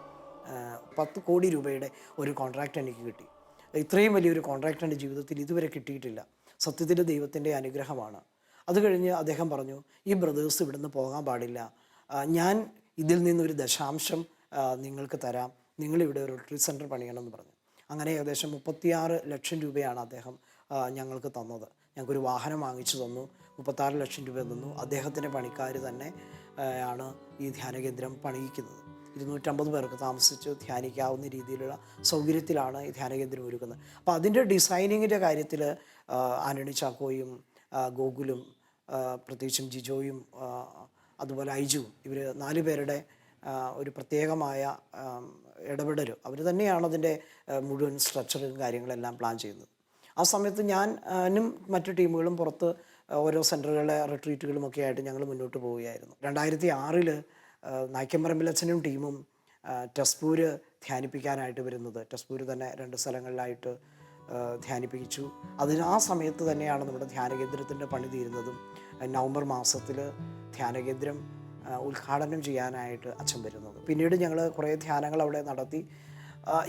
പത്ത് കോടി രൂപയുടെ ഒരു കോൺട്രാക്റ്റ് എനിക്ക് കിട്ടി. ഇത്രയും വലിയൊരു കോൺട്രാക്റ്റ് എന്റെ ജീവിതത്തിൽ ഇതുവരെ കിട്ടിയിട്ടില്ല. സത്യത്തിൽ ദൈവത്തിന്റെ അനുഗ്രഹമാണ്. അത് കഴിഞ്ഞ് അദ്ദേഹം പറഞ്ഞു ഈ ബ്രദേഴ്സ് ഇവിടുന്ന് പോകാൻ പാടില്ല. ഞാൻ ഇതിൽ നിന്നൊരു ദശാംശം നിങ്ങൾക്ക് തരാം. നിങ്ങളിവിടെ ഒരു റിട്രീറ്റ് സെന്റർ പണിയണമെന്ന് പറഞ്ഞു. അങ്ങനെ ഏകദേശം മുപ്പത്തിയാറ് ലക്ഷം രൂപയാണ് അദ്ദേഹം ഞങ്ങൾക്ക് തന്നത്. ഞങ്ങൾക്കൊരു വാഹനം വാങ്ങിച്ചു തന്നു. മുപ്പത്താറ് ലക്ഷം രൂപ തന്നു. അദ്ദേഹത്തിന്റെ പണിക്കാർ തന്നെ ആണ് ഈ ധ്യാന കേന്ദ്രം പണിയിക്കുന്നത്. ഇരുന്നൂറ്റമ്പത് പേർക്ക് താമസിച്ച് ധ്യാനിക്കാവുന്ന രീതിയിലുള്ള സൗകര്യത്തിലാണ് ഈ ധ്യാന കേന്ദ്രം ഒരുക്കുന്നത്. അപ്പോൾ അതിന്റെ ഡിസൈനിങ്ങിന്റെ കാര്യത്തിൽ ആന്റണി ചാക്കോയും ഗോകുലും പ്രത്യേകിച്ചും ജിജോയും അതുപോലെ ഐജുവും ഇവർ നാല് പേരുടെ ഒരു പ്രത്യേകമായ ഇടപെടൽ അവർ തന്നെയാണ് അതിന്റെ മുഴുവൻ സ്ട്രക്ചറും കാര്യങ്ങളെല്ലാം പ്ലാൻ ചെയ്യുന്നത്. ആ സമയത്ത് ഞാനും മറ്റു ടീമുകളും പുറത്ത് ഓരോ സെന്ററുകളിലെ റിട്രീറ്റുകളും ഒക്കെ ആയിട്ട് ഞങ്ങൾ മുന്നോട്ട് പോവുകയായിരുന്നു. രണ്ടായിരത്തി ആറിൽ നായ്ക്കമ്പറമ്പിലച്ഛനും ടീമും ടെസ്പൂര് ധ്യാനിപ്പിക്കാനായിട്ട് വരുന്നത്. ടെസ്പൂര് തന്നെ രണ്ട് സ്ഥലങ്ങളിലായിട്ട് ധ്യാനിപ്പിച്ചു. അതിന് ആ സമയത്ത് തന്നെയാണ് നമ്മുടെ ധ്യാനകേന്ദ്രത്തിന്റെ പണി തീരുന്നതും നവംബർ മാസത്തിൽ ധ്യാനകേന്ദ്രം ഉദ്ഘാടനം ചെയ്യാനായിട്ട് അച്ഛൻ വരുന്നത്. പിന്നീട് ഞങ്ങൾ കുറേ ധ്യാനങ്ങൾ അവിടെ നടത്തി.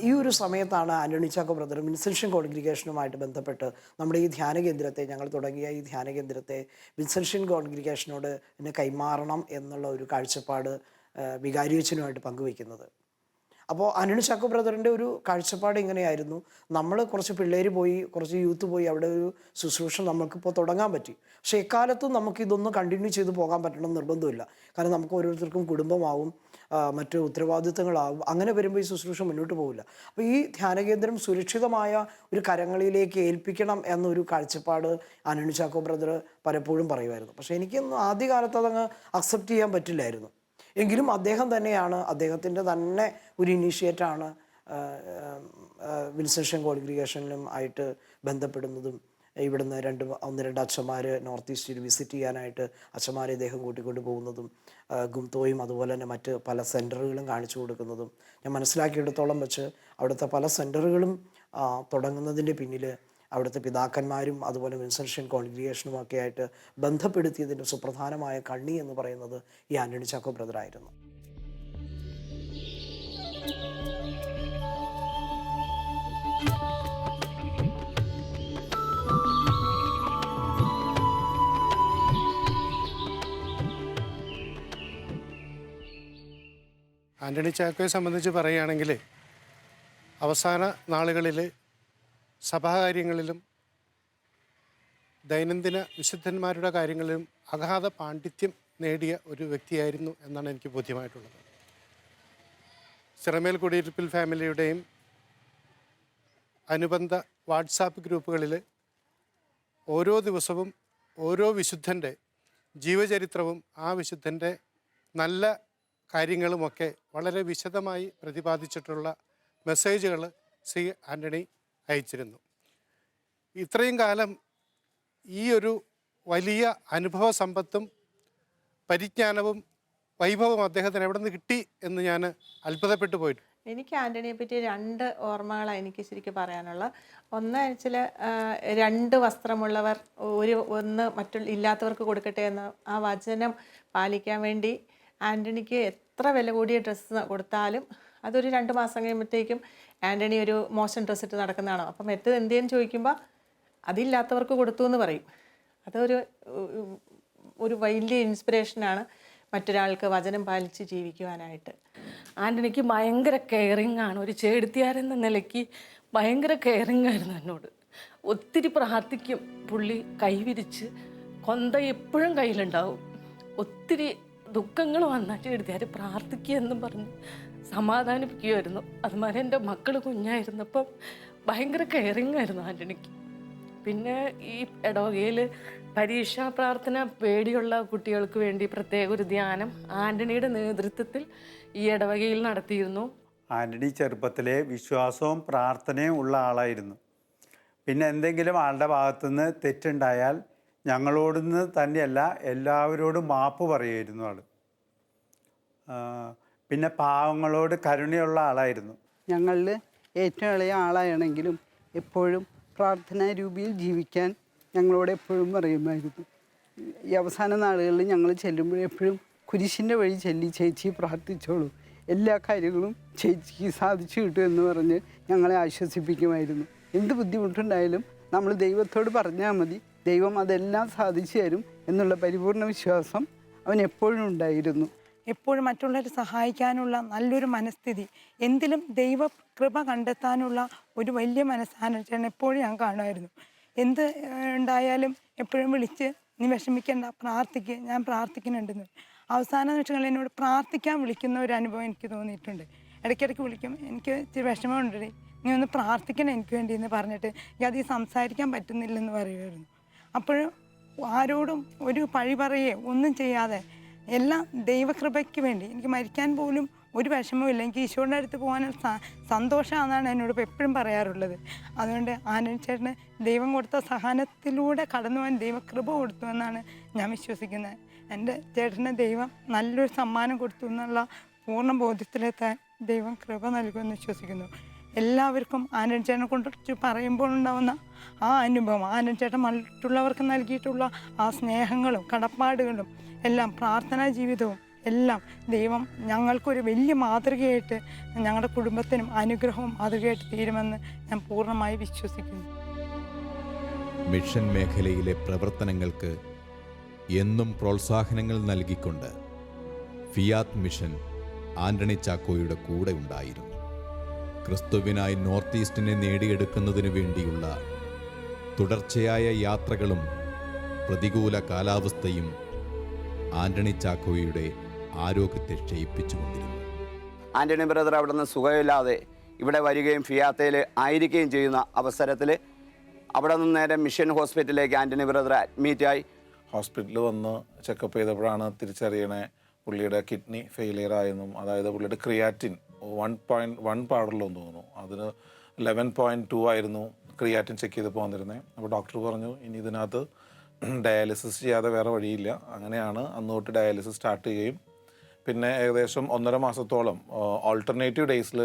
ഈ ഒരു സമയത്താണ് ആന്റണി ചാക്കോ ബ്രദർ വിൻസെൻഷൻ കോൺഗ്രിഗേഷനുമായിട്ട് ബന്ധപ്പെട്ട് നമ്മുടെ ഈ ധ്യാന കേന്ദ്രത്തെ ഞങ്ങൾ തുടങ്ങിയ ഈ ധ്യാന കേന്ദ്രത്തെ വിൻസെൻഷൻ കോൺഗ്രിഗേഷനോട് എന്നെ കൈമാറണം എന്നുള്ള ഒരു കാഴ്ചപ്പാട് വികാരിയച്ചനുമായിട്ട് പങ്കുവയ്ക്കുന്നത്. അപ്പോൾ അനിൽ ചാക്കോ ബ്രദറിന്റെ ഒരു കാഴ്ചപ്പാട് ഇങ്ങനെയായിരുന്നു. നമ്മൾ കുറച്ച് പിള്ളേർ പോയി കുറച്ച് യൂത്ത് പോയി അവിടെ ഒരു ശുശ്രൂഷ നമുക്കിപ്പോൾ തുടങ്ങാൻ പറ്റി. പക്ഷേ എക്കാലത്തും നമുക്ക് ഇതൊന്നും കണ്ടിന്യൂ ചെയ്ത് പോകാൻ പറ്റണം നിർബന്ധമില്ല. കാരണം നമുക്ക് ഓരോരുത്തർക്കും കുടുംബമാവും മറ്റ് ഉത്തരവാദിത്തങ്ങളാവും. അങ്ങനെ വരുമ്പോൾ ഈ ശുശ്രൂഷ മുന്നോട്ട് പോകില്ല അപ്പോൾ ഈ ധ്യാനകേന്ദ്രം സുരക്ഷിതമായ ഒരു കരങ്ങളിലേക്ക് ഏൽപ്പിക്കണം എന്നൊരു കാഴ്ചപ്പാട് അനിൽ ചാക്കോ ബ്രദർ പലപ്പോഴും പറയുമായിരുന്നു. പക്ഷേ എനിക്കൊന്നും ആദ്യകാലത്ത് അതങ്ങ് അക്സെപ്റ്റ് ചെയ്യാൻ പറ്റില്ലായിരുന്നു. എങ്കിലും അദ്ദേഹം തന്നെയാണ് അദ്ദേഹത്തിന്റെ തന്നെ ഒരു ഇനീഷ്യേറ്റാണ് വിൻസെൻഷൻ കോൺഗ്രിഗേഷനിലും ആയിട്ട് ബന്ധപ്പെടുന്നതും ഇവിടുന്ന് രണ്ട് ഒന്ന് രണ്ട് അച്ഛന്മാർ നോർത്ത് ഈസ്റ്റിൽ വിസിറ്റ് ചെയ്യാനായിട്ട് അച്ഛന്മാരെ ഇദ്ദേഹം കൂട്ടിക്കൊണ്ട് പോകുന്നതും ഗുംതോയും അതുപോലെ തന്നെ മറ്റ് പല സെന്ററുകളും കാണിച്ചു കൊടുക്കുന്നതും ഞാൻ മനസ്സിലാക്കിയെടുത്തോളം വെച്ച് അവിടുത്തെ പല സെന്ററുകളും തുടങ്ങുന്നതിന്റെ പിന്നിൽ അവിടുത്തെ പിതാക്കന്മാരും അതുപോലെ വിൻസെൻഷ്യൻ കോൺഗ്രിഗേഷനും ഒക്കെ ആയിട്ട് ബന്ധപ്പെടുത്തിയതിന്റെ സുപ്രധാനമായ കണ്ണി എന്ന് പറയുന്നത് ഈ ആന്റണി ചാക്കോ ബ്രദറായിരുന്നു ആന്റണി ചാക്കോയെ സംബന്ധിച്ച് പറയുകയാണെങ്കിൽ അവസാന നാളുകളിൽ സഭാകാര്യങ്ങളിലും ദൈനംദിന വിശുദ്ധന്മാരുടെ കാര്യങ്ങളിലും അഗാധ പാണ്ഡിത്യം നേടിയ ഒരു വ്യക്തിയായിരുന്നു എന്നാണ് എനിക്ക് ബോധ്യമായിട്ടുള്ളത്. ചിറമേൽ കുടിയിരുപ്പിൽ ഫാമിലിയുടെയും അനുബന്ധ വാട്സാപ്പ് ഗ്രൂപ്പുകളിൽ ഓരോ ദിവസവും ഓരോ വിശുദ്ധന്റെ ജീവചരിത്രവും ആ വിശുദ്ധന്റെ നല്ല കാര്യങ്ങളുമൊക്കെ വളരെ വിശദമായി പ്രതിപാദിച്ചിട്ടുള്ള മെസ്സേജുകൾ സി ആന്റണി അയച്ചിരുന്നു. ഇത്രയും കാലം ഈ ഒരു വലിയ അനുഭവ സമ്പത്തും പരിജ്ഞാനവും വൈഭവം അദ്ദേഹത്തിന് എവിടെ നിന്ന് കിട്ടി എന്ന് ഞാൻ അത്ഭുതപ്പെട്ടു പോയിട്ടു എനിക്ക് ആന്റണിയെ പറ്റി രണ്ട് ഓർമ്മകളാണ് എനിക്ക് ശരിക്കും പറയാനുള്ള ഒന്ന് വെച്ചാൽ രണ്ട് വസ്ത്രമുള്ളവർ ഒരു ഒന്ന് മറ്റുള്ള ഇല്ലാത്തവർക്ക് കൊടുക്കട്ടെ എന്ന ആ വചനം പാലിക്കാൻ വേണ്ടി ആന്റണിക്ക് എത്ര വില കൂടിയ ഡ്രസ്സ് കൊടുത്താലും അതൊരു രണ്ട് മാസം കഴിയുമ്പോഴത്തേക്കും ആന്റണി ഒരു മോശം ഡ്രസ്സ് ഇട്ട് നടക്കുന്നതാണോ? അപ്പം എത്ത് എന്തേന്ന് ചോദിക്കുമ്പോൾ അതില്ലാത്തവർക്ക് കൊടുത്തു എന്ന് പറയും. അതൊരു ഒരു വലിയ ഇൻസ്പിറേഷനാണ് മറ്റൊരാൾക്ക് വചനം പാലിച്ച് ജീവിക്കുവാനായിട്ട്. ആന്റണിക്ക് ഭയങ്കര കെയറിങ് ആണ്. ഒരു ചേടുത്തിയാരെന്ന നിലയ്ക്ക് ഭയങ്കര കെയറിങ് ആയിരുന്നു എന്നോട്. ഒത്തിരി പ്രാർത്ഥിക്കും. പുള്ളി കൈവിരിച്ച് കൊന്ത എപ്പോഴും കയ്യിലുണ്ടാവും. ഒത്തിരി ദുഃഖങ്ങൾ വന്നാൽ ചേടുത്തിയാർ പ്രാർത്ഥിക്കുക എന്നും പറഞ്ഞ്. സമാധാനിപ്പിക്കുമായിരുന്നു അതുമാതിരി എന്റെ മക്കൾ കുഞ്ഞായിരുന്നപ്പം ഭയങ്കര കെയറിങ് ആയിരുന്നു ആന്റണിക്ക് പിന്നെ ഈ ഇടവകയിൽ പരീക്ഷാ പ്രാർത്ഥന പേടിയുള്ള കുട്ടികൾക്ക് വേണ്ടി പ്രത്യേക ഒരു ധ്യാനം ആന്റണിയുടെ നേതൃത്വത്തിൽ ഈ ഇടവകയിൽ നടത്തിയിരുന്നു. ആന്റണി ചെറുപ്പത്തിലെ വിശ്വാസവും പ്രാർത്ഥനയും ഉള്ള ആളായിരുന്നു. പിന്നെ എന്തെങ്കിലും ആളുടെ ഭാഗത്തുനിന്ന് തെറ്റുണ്ടായാൽ ഞങ്ങളോടുന്ന് തന്നെയല്ല എല്ലാവരോടും മാപ്പ് പറയുമായിരുന്നു ആൾ പിന്നെ പാവങ്ങളോട് കരുണയുള്ള ആളായിരുന്നു. ഞങ്ങളിൽ ഏറ്റവും ഇളയ ആളാണെങ്കിലും എപ്പോഴും പ്രാർത്ഥനാ രൂപിയിൽ ജീവിക്കാൻ ഞങ്ങളോട് എപ്പോഴും പറയുമായിരുന്നു. ഈ അവസാന നാളുകളിൽ ഞങ്ങൾ ചെല്ലുമ്പോഴെപ്പോഴും കുരിശിന്റെ വഴി ചെല്ലി ചേച്ചി പ്രാർത്ഥിച്ചോളൂ. എല്ലാ കാര്യങ്ങളും ചേച്ചിക്ക് സാധിച്ചു കിട്ടും എന്ന് പറഞ്ഞ് ഞങ്ങളെ ആശ്വസിപ്പിക്കുമായിരുന്നു. എന്ത് ബുദ്ധിമുട്ടുണ്ടായാലും നമ്മൾ ദൈവത്തോട് പറഞ്ഞാൽ മതി. ദൈവം അതെല്ലാം സാധിച്ചു തരും എന്നുള്ള പരിപൂർണ വിശ്വാസം അവൻ എപ്പോഴും ഉണ്ടായിരുന്നു. എപ്പോഴും മറ്റുള്ളവരെ സഹായിക്കാനുള്ള നല്ലൊരു മനസ്ഥിതി എന്തിലും ദൈവ കൃപ കണ്ടെത്താനുള്ള ഒരു വലിയ മനസ്സാണ് എപ്പോഴും ഞാൻ കാണുമായിരുന്നു. എന്ത് ഉണ്ടായാലും എപ്പോഴും വിളിച്ച് നീ വിഷമിക്കേണ്ട പ്രാർത്ഥിക്കുക ഞാൻ പ്രാർത്ഥിക്കുന്നുണ്ടെന്ന്. അവസാന നിമിഷങ്ങളിൽ എന്നോട് പ്രാർത്ഥിക്കാൻ വിളിക്കുന്ന ഒരു അനുഭവം എനിക്ക് തോന്നിയിട്ടുണ്ട്. ഇടയ്ക്കിടയ്ക്ക് വിളിക്കും എനിക്ക് ഇച്ചിരി വിഷമമുണ്ട് നീ ഒന്ന് പ്രാർത്ഥിക്കണം എനിക്ക് വേണ്ടി എന്ന് പറഞ്ഞിട്ട് എനിക്ക് അത് സംസാരിക്കാൻ പറ്റുന്നില്ലെന്ന് പറയുമായിരുന്നു. അപ്പോഴും ആരോടും ഒരു പഴി പറയേ ഒന്നും ചെയ്യാതെ എല്ലാം ദൈവകൃപയ്ക്ക് വേണ്ടി. എനിക്ക് മരിക്കാൻ പോലും ഒരു വിഷമവും എനിക്ക് ഈശോയുടെ അടുത്ത് സ സന്തോഷമാണെന്നാണ് എന്നോട് എപ്പോഴും പറയാറുള്ളത്. അതുകൊണ്ട് ആനന്ദ് ചേട്ടന് ദൈവം കൊടുത്ത സഹനത്തിലൂടെ കടന്നു പോകാൻ ദൈവകൃപ കൊടുത്തു എന്നാണ് ഞാൻ വിശ്വസിക്കുന്നത്. എന്റെ ചേട്ടന് ദൈവം നല്ലൊരു സമ്മാനം കൊടുത്തു എന്നുള്ള പൂർണ ബോധ്യത്തിലെത്താൻ ദൈവം കൃപ നൽകുമെന്ന് വിശ്വസിക്കുന്നു. എല്ലാവർക്കും ആനന്ദ് ചേട്ടനെ കുറിച്ച് പറയുമ്പോൾ ഉണ്ടാവുന്ന ആ അനുഭവം ആനന്ദ് ചേട്ടൻ മറ്റുള്ളവർക്ക് നൽകിയിട്ടുള്ള ആ സ്നേഹങ്ങളും കടപ്പാടുകളും എല്ലാം പ്രാർത്ഥനാ ജീവിതവും എല്ലാം ദൈവം ഞങ്ങൾക്കൊരു വലിയ മാതൃകയായിട്ട് ഞങ്ങളുടെ കുടുംബത്തിനും അനുഗ്രഹവും മാതൃകയായിട്ട് തീരുമെന്ന് ഞാൻ പൂർണമായി വിശ്വസിക്കുന്നു. മിഷൻ മേഖലയിലെ പ്രവർത്തനങ്ങൾക്ക് എന്നും പ്രോത്സാഹനങ്ങൾ നൽകിക്കൊണ്ട് ഫിയാത്ത് മിഷൻ ആന്റണി ചാക്കോയുടെ കൂടെ ഉണ്ടായിരുന്നു. ക്രിസ്തുവിനായി നോർത്ത് ഈസ്റ്റിനെ നേടിയെടുക്കുന്നതിനു വേണ്ടിയുള്ള തുടർച്ചയായ യാത്രകളും പ്രതികൂല കാലാവസ്ഥയും ആന്റണി ചാക്കോയുടെ ആരോഗ്യത്തെ ക്ഷയിപ്പിച്ചുകൊണ്ടിരുന്നു. ആന്റണി ബ്രദർ അവിടെ നിന്ന് സുഖമില്ലാതെ ഇവിടെ വരികയും ഫിയാത്തയിൽ ആയിരിക്കുകയും ചെയ്യുന്ന അവസരത്തിൽ അവിടെ നിന്ന് നേരെ മിഷൻ ഹോസ്പിറ്റലിലേക്ക് ആന്റണി ബ്രദർ അഡ്മിറ്റായി ഹോസ്പിറ്റലിൽ വന്ന് ചെക്കപ്പ് ചെയ്തപ്പോഴാണ് തിരിച്ചറിയണേ പുള്ളിയുടെ കിഡ്നി ഫെയിലിയർ ആയെന്നും അതായത് പുള്ളിയുടെ ക്രിയാറ്റിൻ വൺ പോയിന്റ് വൺ പാടുള്ളൂ എന്ന് തോന്നുന്നു. അതിന് ലെവൻ പോയിന്റ് ടു ആയിരുന്നു ക്രിയാറ്റിൻ ചെക്ക് ചെയ്തപ്പോൾ വന്നിരുന്നത് അപ്പോൾ ഡോക്ടർ പറഞ്ഞു ഇനി ഇതിനകത്ത് ഡയാലിസിസ് ചെയ്യാതെ വേറെ വഴിയില്ല. അങ്ങനെയാണ് അന്ന് തൊട്ട് ഡയാലിസിസ് സ്റ്റാർട്ട് ചെയ്യുകയും. പിന്നെ ഏകദേശം ഒന്നര മാസത്തോളം ഓൾട്ടർനേറ്റീവ് ഡേയ്സിൽ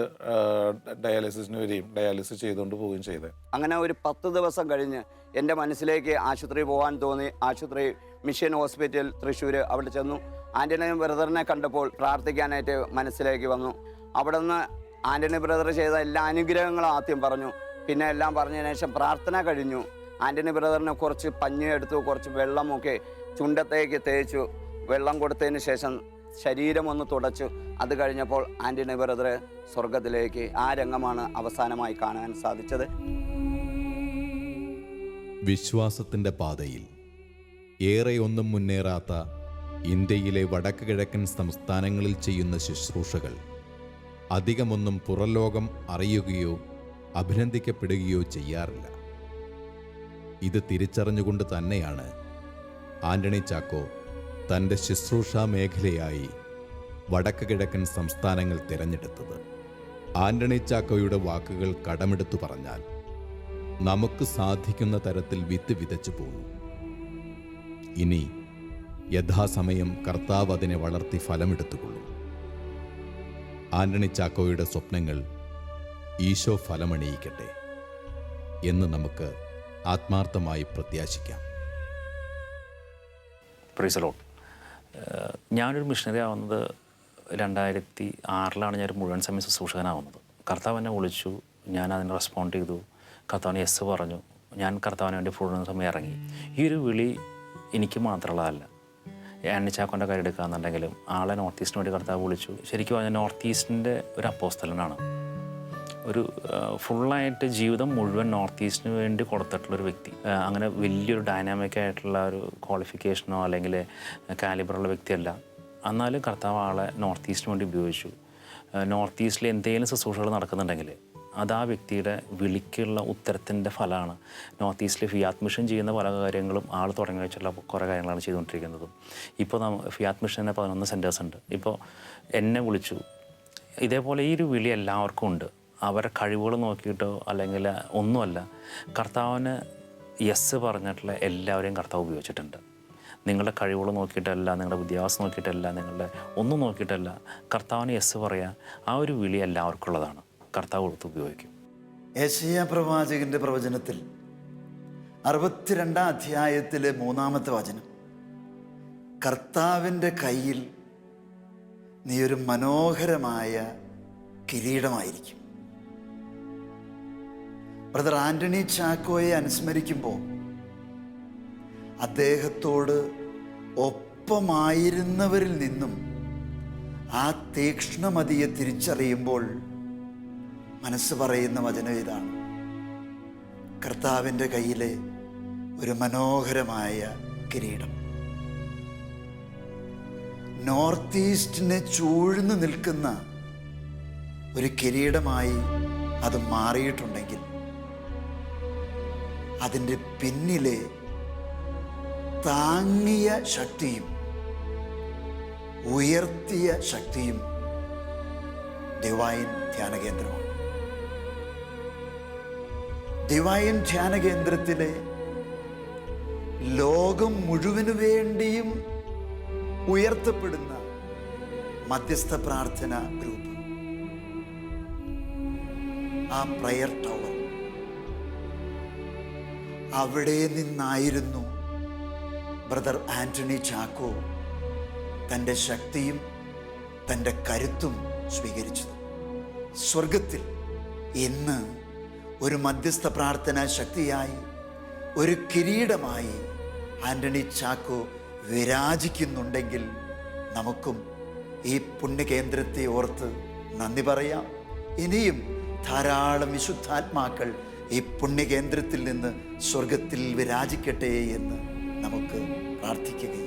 ഡയാലിസിസിന് വരികയും ഡയാലിസിസ് ചെയ്തുകൊണ്ട് പോവുകയും ചെയ്തത് അങ്ങനെ ഒരു പത്ത് ദിവസം കഴിഞ്ഞ് എന്റെ മനസ്സിലേക്ക് ആശുപത്രി പോകാൻ തോന്നി. ആശുപത്രി മിഷൻ ഹോസ്പിറ്റൽ തൃശ്ശൂർ അവിടെ ചെന്നു. ആന്റണി ബ്രദറിനെ കണ്ടപ്പോൾ പ്രാർത്ഥിക്കാനായിട്ട് മനസ്സിലേക്ക് വന്നു. അവിടെ നിന്ന് ആന്റണി ബ്രദർ ചെയ്ത എല്ലാ അനുഗ്രഹങ്ങളും ആദ്യം പറഞ്ഞു. പിന്നെ എല്ലാം പറഞ്ഞതിന് ശേഷം പ്രാർത്ഥന കഴിഞ്ഞു. ആന്റണി ബ്രദറിനെ കുറച്ച് പഞ്ഞി എടുത്തു കുറച്ച് വെള്ളമൊക്കെ ചുണ്ടത്തേക്ക് തേച്ചു. വെള്ളം കൊടുത്തതിന് ശേഷം ശരീരം ഒന്ന് തുടച്ചു. അത് കഴിഞ്ഞപ്പോൾ ആന്റണി ബ്രദർ സ്വർഗത്തിലേക്ക് ആ രംഗമാണ് അവസാനമായി കാണാൻ സാധിച്ചത്. വിശ്വാസത്തിന്റെ പാതയിൽ ഏറെ ഒന്നും മുന്നേറാത്ത ഇന്ത്യയിലെ വടക്ക് കിഴക്കൻ സംസ്ഥാനങ്ങളിൽ ചെയ്യുന്ന ശുശ്രൂഷകൾ അധികമൊന്നും പുറലോകം അറിയുകയോ അഭിനന്ദിക്കപ്പെടുകയോ ചെയ്യാറില്ല. ഇത് തിരിച്ചറിഞ്ഞുകൊണ്ട് തന്നെയാണ് ആന്റണി ചാക്കോ തന്റെ ശുശ്രൂഷാ മേഖലയായി വടക്ക് കിഴക്കൻ സംസ്ഥാനങ്ങൾ തിരഞ്ഞെടുത്തത്. ആന്റണി ചാക്കോയുടെ വാക്കുകൾ കടമെടുത്തു പറഞ്ഞാൽ നമുക്ക് സാധിക്കുന്ന തരത്തിൽ വിത്ത് വിതച്ചു പോകും ഇനി യഥാസമയം കർത്താവ് അതിനെ വളർത്തി ഫലമെടുത്തുകൊള്ളും. ആന്റണി ചാക്കോയുടെ സ്വപ്നങ്ങൾ ഈശോ ഫലമണിയിക്കട്ടെ എന്ന് നമുക്ക് ആത്മാർത്ഥമായി പ്രത്യാശിക്കാം. ഞാനൊരു മിഷണറി ആവുന്നത് രണ്ടായിരത്തി ആറിലാണ് ഞാൻ മുഴുവൻ സമയം ശുശ്രൂഷകനാവുന്നത്. കർത്താവ് എന്നെ വിളിച്ചു ഞാൻ അതിന് റെസ്പോണ്ട് ചെയ്തു. കർത്താവിന് യെസ് പറഞ്ഞു. ഞാൻ കർത്താവിന് വേണ്ടി ഫുൾ സമയം ഇറങ്ങി. ഈ ഒരു വിളി എനിക്ക് മാത്രമുള്ളതല്ല. എണ്ണിച്ചാക്കോന്റെ കാര്യം എടുക്കുകയെന്നുണ്ടെങ്കിലും ആളെ നോർത്ത് ഈസ്റ്റിന് വേണ്ടി കർത്താവ് വിളിച്ചു. ശരിക്കും പറഞ്ഞാൽ നോർത്ത് ഈസ്റ്റിന്റെ ഒരു അപ്പോസ്തലനാണ്. ഒരു ഫുള്ളായിട്ട് ജീവിതം മുഴുവൻ നോർത്ത് ഈസ്റ്റിന് വേണ്ടി കൊടുത്തിട്ടുള്ളൊരു വ്യക്തി. അങ്ങനെ വലിയൊരു ഡൈനാമിക് ആയിട്ടുള്ള ഒരു ക്വാളിഫിക്കേഷനോ അല്ലെങ്കിൽ കാലിബറുള്ള വ്യക്തിയല്ല. എന്നാലും കർത്താവ് ആളെ നോർത്ത് ഈസ്റ്റിന് വേണ്ടി ഉപയോഗിച്ചു. നോർത്ത് ഈസ്റ്റിൽ എന്തെങ്കിലും ശുശ്രൂഷകൾ നടക്കുന്നുണ്ടെങ്കിൽ അത് ആ വ്യക്തിയുടെ വിളിക്കുള്ള ഉത്തരത്തിന്റെ ഫലമാണ്. നോർത്ത് ഈസ്റ്റിൽ ഫിയാത്ത് മിഷൻ ചെയ്യുന്ന പല കാര്യങ്ങളും ആൾ തുടങ്ങി വെച്ചുള്ള കുറേ കാര്യങ്ങളാണ് ചെയ്തുകൊണ്ടിരിക്കുന്നത്. ഇപ്പോൾ നമ്മ ഫിയാത്ത് തന്നെ പതിനൊന്ന് സെന്റേഴ്സ് ഉണ്ട്. ഇപ്പോൾ എന്നെ വിളിച്ചു. ഇതേപോലെ ഈ ഒരു വിളി എല്ലാവർക്കും ഉണ്ട്. അവരുടെ കഴിവുകൾ നോക്കിയിട്ടോ അല്ലെങ്കിൽ ഒന്നുമല്ല കർത്താവിന് യെസ് പറഞ്ഞിട്ടുള്ള എല്ലാവരെയും കർത്താവ് ഉപയോഗിച്ചിട്ടുണ്ട്. നിങ്ങളുടെ കഴിവുകൾ നോക്കിയിട്ടല്ല നിങ്ങളുടെ വിദ്യാഭ്യാസം നോക്കിയിട്ടല്ല നിങ്ങളുടെ ഒന്നും നോക്കിയിട്ടല്ല കർത്താവിന് യെസ് പറയാൻ ആ ഒരു വിളി എല്ലാവർക്കും ഉള്ളതാണ്. കർത്താവ് കൊടുത്ത് ഉപയോഗിക്കും. ഏഷ്യ പ്രവാചകന്റെ പ്രവചനത്തിൽ അറുപത്തിരണ്ടാം അധ്യായത്തിലെ മൂന്നാമത്തെ വചനം. കർത്താവിന്റെ കയ്യിൽ നീ ഒരു മനോഹരമായ കിരീടമായിരിക്കും. ബ്രദർ ആന്റണി ചാക്കോയെ അനുസ്മരിക്കുമ്പോൾ അദ്ദേഹത്തോട് ഒപ്പമായിരുന്നവരിൽ നിന്നും ആ തീക്ഷ്ണമതിയെ തിരിച്ചറിയുമ്പോൾ മനസ്സ് പറയുന്ന വചനം ഇതാണ്. കർത്താവിന്റെ കയ്യിലെ ഒരു മനോഹരമായ കിരീടം. നോർത്ത് ഈസ്റ്റിനെ ചൂഴ്ന്നു നിൽക്കുന്ന ഒരു കിരീടമായി അത് മാറിയിട്ടുണ്ടെങ്കിൽ അതിന്റെ പിന്നിലെ താങ്ങിയ ശക്തിയും ഉയർത്തിയ ശക്തിയും ഡിവൈൻ ധ്യാന കേന്ദ്രമാണ്. ഡിവൈൻ ധ്യാന കേന്ദ്രത്തിലെ ലോകം മുഴുവനു വേണ്ടിയും ഉയർത്തപ്പെടുന്ന മധ്യസ്ഥ പ്രാർത്ഥന ഗ്രൂപ്പ്. ആ പ്രയർ ടവർ അവിടെ നിന്നായിരുന്നു. ബ്രദർ ആന്റണി ചാക്കോ തന്റെ ശക്തിയും തന്റെ കരുത്തും സ്വീകരിച്ചത്. സ്വർഗത്തിൽ ഇന്ന് ഒരു മധ്യസ്ഥ പ്രാർത്ഥന ശക്തിയായി ഒരു കിരീടമായി ആന്റണി ചാക്കോ വിരാജിക്കുന്നുണ്ടെങ്കിൽ നമുക്കും ഈ പുണ്യകേന്ദ്രത്തെ ഓർത്ത് നന്ദി പറയാം. ഇനിയും ധാരാളം വിശുദ്ധാത്മാക്കൾ ഈ പുണ്യകേന്ദ്രത്തിൽ നിന്ന് സ്വർഗത്തിൽ വിരാജിക്കട്ടെ എന്ന് നമുക്ക് പ്രാർത്ഥിക്കുകയും